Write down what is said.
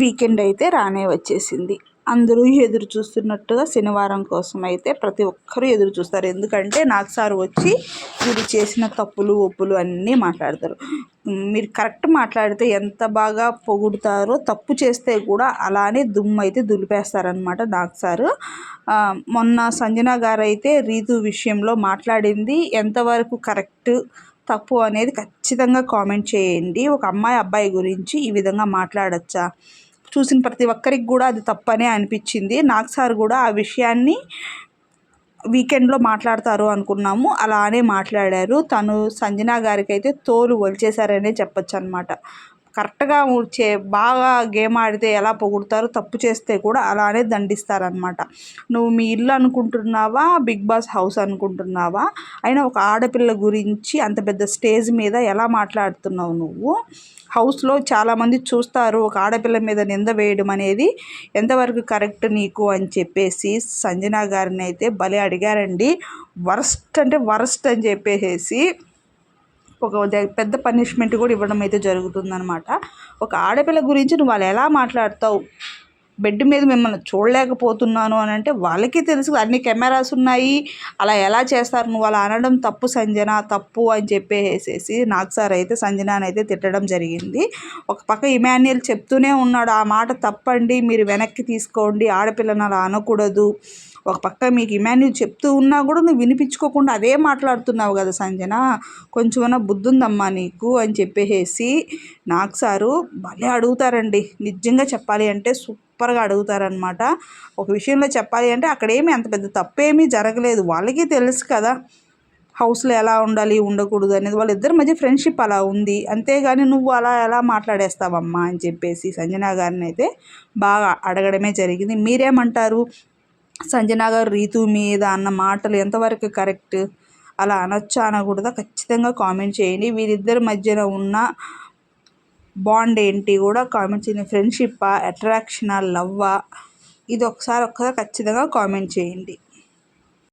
Weekend అయితే రానే వచ్చేసింది. అందరూ ఎదురు చూస్తున్నట్టుగా శనివారం కోసం అయితే ప్రతి ఒక్కరూ ఎదురు చూస్తారు. ఎందుకంటే నాకు సార్ వచ్చి వీరు చేసిన తప్పులు ఒప్పులు అన్నీ మాట్లాడతారు. మీరు కరెక్ట్ మాట్లాడితే ఎంత బాగా పొగుడుతారో తప్పు చేస్తే కూడా అలానే దుమ్ము అయితే దులిపేస్తారనమాట నాకు సారు. మొన్న సంజన గారు అయితే రీతు విషయంలో మాట్లాడింది. ఎంతవరకు కరెక్ట్ తప్పు అనేది ఖచ్చితంగా కామెంట్ చేయండి. ఒక అమ్మాయి అబ్బాయి గురించి ఈ విధంగా మాట్లాడచ్చా? చూసిన ప్రతి ఒక్కరికి కూడా అది తప్పనే అనిపించింది. నాకు సార్ కూడా ఆ విషయాన్ని వీకెండ్లో మాట్లాడతారు అనుకున్నాము. అలానే మాట్లాడారు. తను సంజన గారికి అయితే తోలు వలిచేశారనే చెప్పొచ్చు అనమాట కరెక్ట్గా ఊడ్చే బాగా గేమ్ ఆడితే ఎలా పొగుడతారు తప్పు చేస్తే కూడా అలానే దండిస్తారనమాట నువ్వు మీ ఇల్లు అనుకుంటున్నావా బిగ్ బాస్ హౌస్ అనుకుంటున్నావా? అయినా ఒక ఆడపిల్ల గురించి అంత పెద్ద స్టేజ్ మీద ఎలా మాట్లాడుతున్నావు నువ్వు? హౌస్లో చాలామంది చూస్తారు ఒక ఆడపిల్ల మీద నింద వేయడం అనేది ఎంతవరకు కరెక్ట్ నీకు అని చెప్పేసి సంజన గారిని అయితే భలే అడిగారండి. వరస్ట్ అంటే వరస్ట్ అని చెప్పేసి ఒక పెద్ద పనిష్మెంట్ కూడా ఇవ్వడం అయితే జరుగుతుందనమాట ఒక ఆడపిల్ల గురించి నువ్వు వాళ్ళు ఎలా మాట్లాడతావు? బెడ్ మీద మిమ్మల్ని చూడలేకపోతున్నాను అని అంటే వాళ్ళకి తెలుసు అన్ని కెమెరాస్ ఉన్నాయి అలా ఎలా చేస్తారు? నువ్వు అలా అనడం తప్పు సంజన తప్పు అని చెప్పేసేసి నాకు సార్ అయితే సంజనాని అయితే తిట్టడం జరిగింది. ఒక పక్క ఇమాన్యుయల్ చెప్తూనే ఉన్నాడు ఆ మాట తప్పండి మీరు వెనక్కి తీసుకోండి ఆడపిల్లని అలా అనకూడదు ఒక పక్క మీకు ఇమాన్యుల్ చెప్తూ ఉన్నా కూడా నువ్వు వినిపించుకోకుండా అదే మాట్లాడుతున్నావు కదా సంజన. కొంచెమన్నా బుద్ధి ఉందమ్మా నీకు అని చెప్పేసి నాకు సారు భలే అడుగుతారండి. నిజంగా చెప్పాలి అంటే సూపర్గా అడుగుతారనమాట ఒక విషయంలో చెప్పాలి అంటే అక్కడేమి అంత పెద్ద తప్పేమీ జరగలేదు. వాళ్ళకి తెలుసు కదా హౌస్లో ఎలా ఉండాలి ఉండకూడదు అనేది. వాళ్ళిద్దరి మధ్య ఫ్రెండ్షిప్ అలా ఉంది. అంతేగాని నువ్వు అలా ఎలా మాట్లాడేస్తావమ్మా అని చెప్పేసి సంజనా గారిని అయితే బాగా అడగడమే జరిగింది. మీరేమంటారు? సంజన గారు రీతు మీద అన్న మాటలు ఎంతవరకు కరెక్ట్? అలా అనొచ్చా అనకూడదా? ఖచ్చితంగా కామెంట్ చేయండి. వీరిద్దరి మధ్యన ఉన్న బాండ్ ఏంటి కూడా కామెంట్ చేయండి. ఫ్రెండ్షిప్పా అట్రాక్షనా లవ్వా? ఇది ఒకసారి ఒక్కసారి ఖచ్చితంగా కామెంట్ చేయండి.